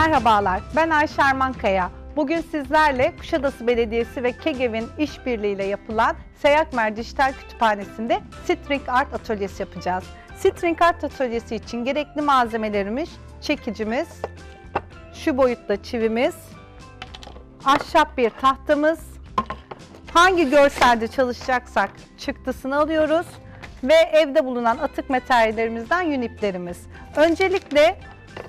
Merhabalar, ben Ayşe Armankaya. Bugün sizlerle Kuşadası Belediyesi ve KEGEV'in işbirliğiyle yapılan Seyakmer Dijital Kütüphanesi'nde String Art Atölyesi yapacağız. String Art Atölyesi için gerekli malzemelerimiz çekicimiz, şu boyutta çivimiz, ahşap bir tahtamız, hangi görselde çalışacaksak çıktısını alıyoruz ve evde bulunan atık materyallerimizden yüniplerimiz. Öncelikle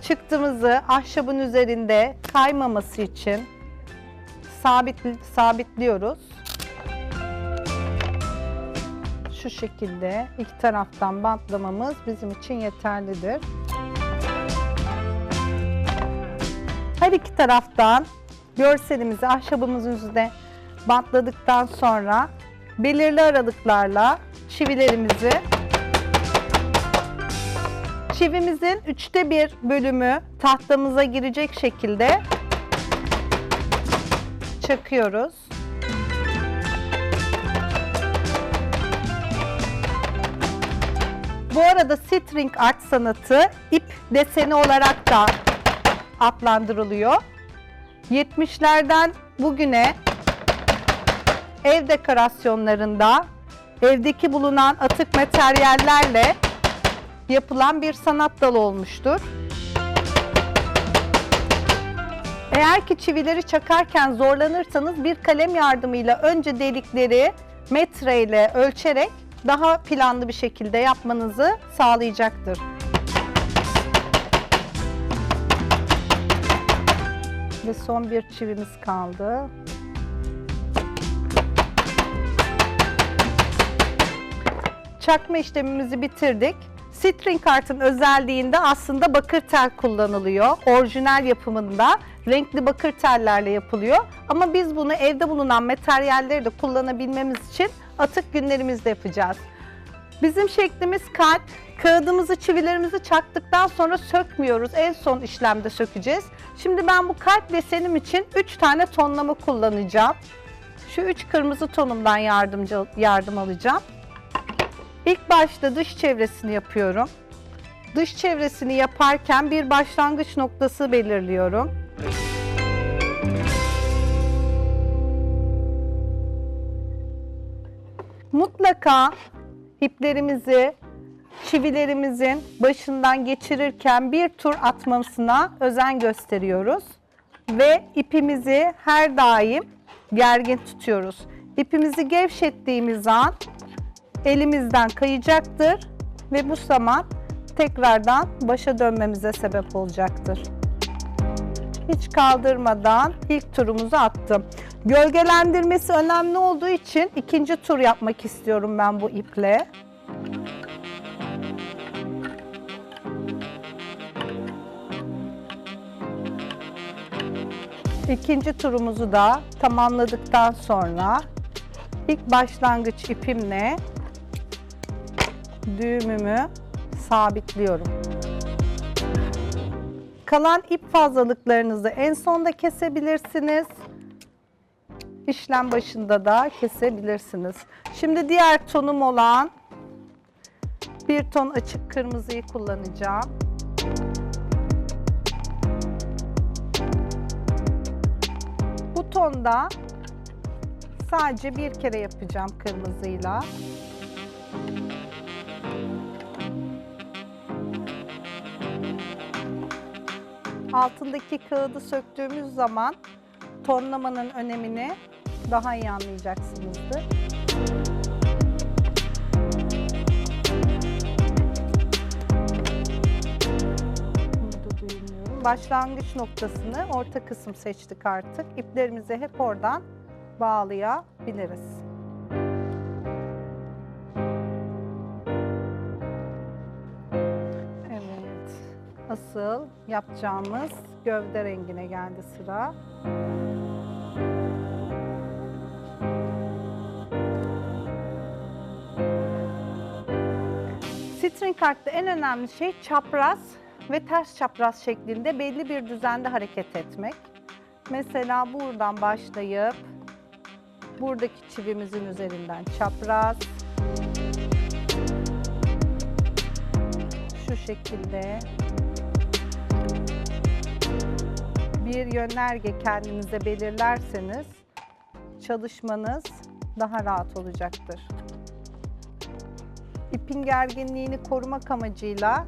çıktığımızı ahşabın üzerinde kaymaması için sabit, sabitliyoruz. Şu şekilde iki taraftan bantlamamız bizim için yeterlidir. Her iki taraftan görselimizi ahşabımızın üzerine bantladıktan sonra belirli aralıklarla çivilerimizi çivimizin üçte bir bölümü tahtamıza girecek şekilde çakıyoruz. Bu arada string art sanatı ip deseni olarak da adlandırılıyor. 70'lerden bugüne ev dekorasyonlarında evdeki bulunan atık materyallerle yapılan bir sanat dalı olmuştur. Eğer ki çivileri çakarken zorlanırsanız bir kalem yardımıyla önce delikleri metreyle ölçerek daha planlı bir şekilde yapmanızı sağlayacaktır. Ve son bir çivimiz kaldı. Çakma işlemimizi bitirdik. String kartın özelliğinde aslında bakır tel kullanılıyor. Orijinal yapımında renkli bakır tellerle yapılıyor. Ama biz bunu evde bulunan materyalleri de kullanabilmemiz için atık günlerimizde yapacağız. Bizim şeklimiz kalp. Kağıdımızı, çivilerimizi çaktıktan sonra sökmüyoruz. En son işlemde sökeceğiz. Şimdi ben bu kalp desenim için 3 tane tonlama kullanacağım. Şu 3 kırmızı tonumdan yardımcı yardım alacağım. İlk başta dış çevresini yapıyorum. Dış çevresini yaparken bir başlangıç noktası belirliyorum. Mutlaka iplerimizi çivilerimizin başından geçirirken bir tur atmasına özen gösteriyoruz. Ve ipimizi her daim gergin tutuyoruz. İpimizi gevşettiğimiz an elimizden kayacaktır ve bu zaman tekrardan başa dönmemize sebep olacaktır. Hiç kaldırmadan ilk turumuzu attım. Gölgelendirmesi önemli olduğu için ikinci tur yapmak istiyorum ben bu iple. İkinci turumuzu da tamamladıktan sonra ilk başlangıç ipimle düğümümü sabitliyorum. Kalan ip fazlalıklarınızı en sonda kesebilirsiniz. İşlem başında da kesebilirsiniz. Şimdi diğer tonum olan bir ton açık kırmızıyı kullanacağım. Bu tonda sadece bir kere yapacağım kırmızıyla. Altındaki kağıdı söktüğümüz zaman tonlamanın önemini daha iyi anlayacaksınızdır. Başlangıç noktasını orta kısım seçtik artık. İplerimizi hep oradan bağlayabiliriz. Asıl yapacağımız gövde rengine geldi sıra. String kartta en önemli şey çapraz ve ters çapraz şeklinde belli bir düzende hareket etmek. Mesela buradan başlayıp buradaki çivimizin üzerinden çapraz şu şekilde bir yönerge kendinize belirlerseniz çalışmanız daha rahat olacaktır. İpin gerginliğini korumak amacıyla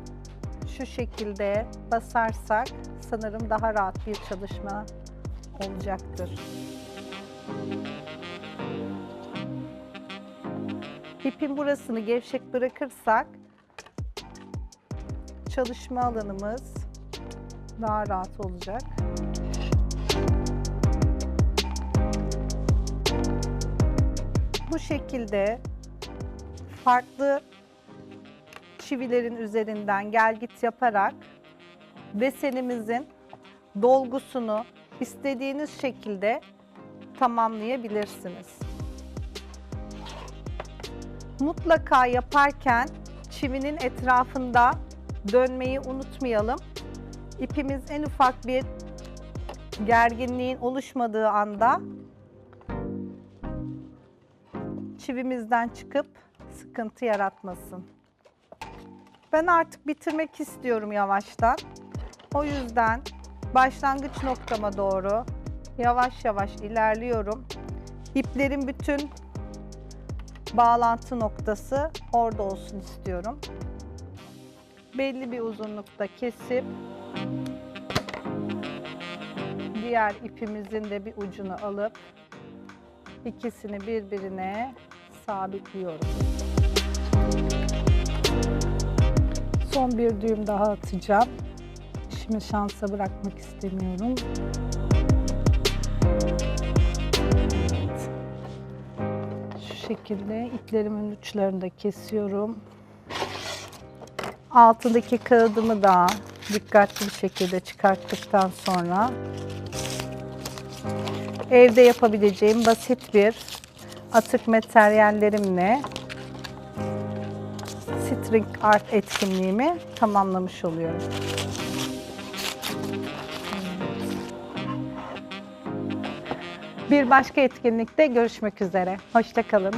şu şekilde basarsak sanırım daha rahat bir çalışma olacaktır. İpin burasını gevşek bırakırsak çalışma alanımız daha rahat olacak. Bu şekilde farklı çivilerin üzerinden gelgit yaparak desenimizin dolgusunu istediğiniz şekilde tamamlayabilirsiniz. Mutlaka yaparken çivinin etrafında dönmeyi unutmayalım. İpimiz en ufak bir gerginliğin oluşmadığı anda çivimizden çıkıp sıkıntı yaratmasın. Ben artık bitirmek istiyorum yavaştan. O yüzden başlangıç noktama doğru yavaş yavaş ilerliyorum. İplerin bütün bağlantı noktası orada olsun istiyorum. Belli bir uzunlukta kesip diğer ipimizin de bir ucunu alıp ikisini birbirine sabitliyorum. Son bir düğüm daha atacağım. İşimi şansa bırakmak istemiyorum. Evet. Şu şekilde iplerimin uçlarını da kesiyorum. Altındaki kağıdımı da dikkatli bir şekilde çıkarttıktan sonra evde yapabileceğim basit bir atık materyallerimle string art etkinliğimi tamamlamış oluyorum. Bir başka etkinlikte görüşmek üzere. Hoşçakalın.